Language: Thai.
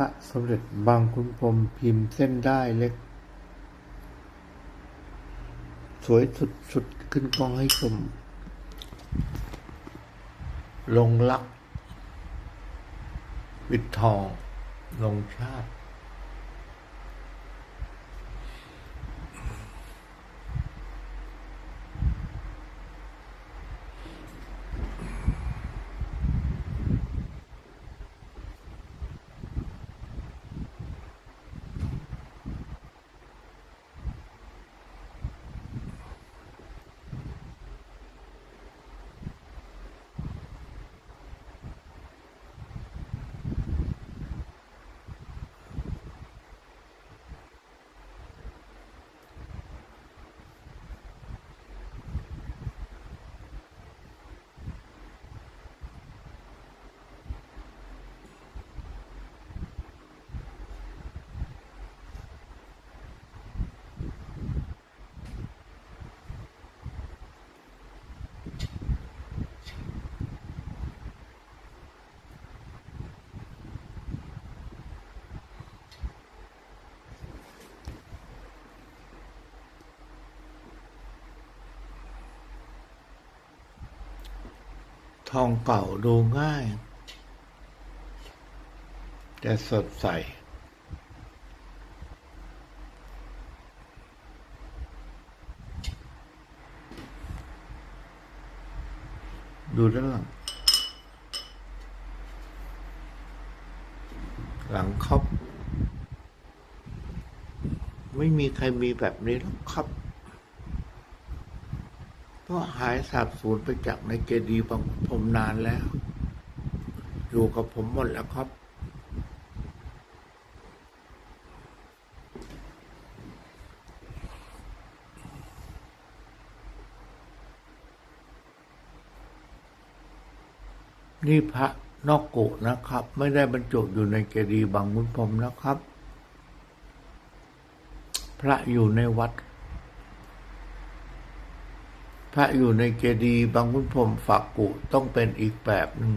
ระสมเด็จบางคุณพรมพิมพ์เส้นได้เล็ก สวยสุดๆขึ้นกล้องให้ชมลงลักปิดทอง ลงชาติ ทองเก่าดูง่าย แต่สดใส ดูด้านหลัง หลังครอบไม่มีใครมีแบบนี้หรอกครับ เพราหายสาบสูญไปจากในเจดีย์บางผมนานแล้ว อยู่กับผมหมดแล้วครับ นี่พระนอกกุนะครับ ไม่ได้บรรจุอยู่ในเจดีย์บางมุนพรมนะครับ พระอยู่ในวัด พระอยู่ในเจดีย์บางมุนพรมฝักกุต้องเป็นอีกแบบหนึ่ง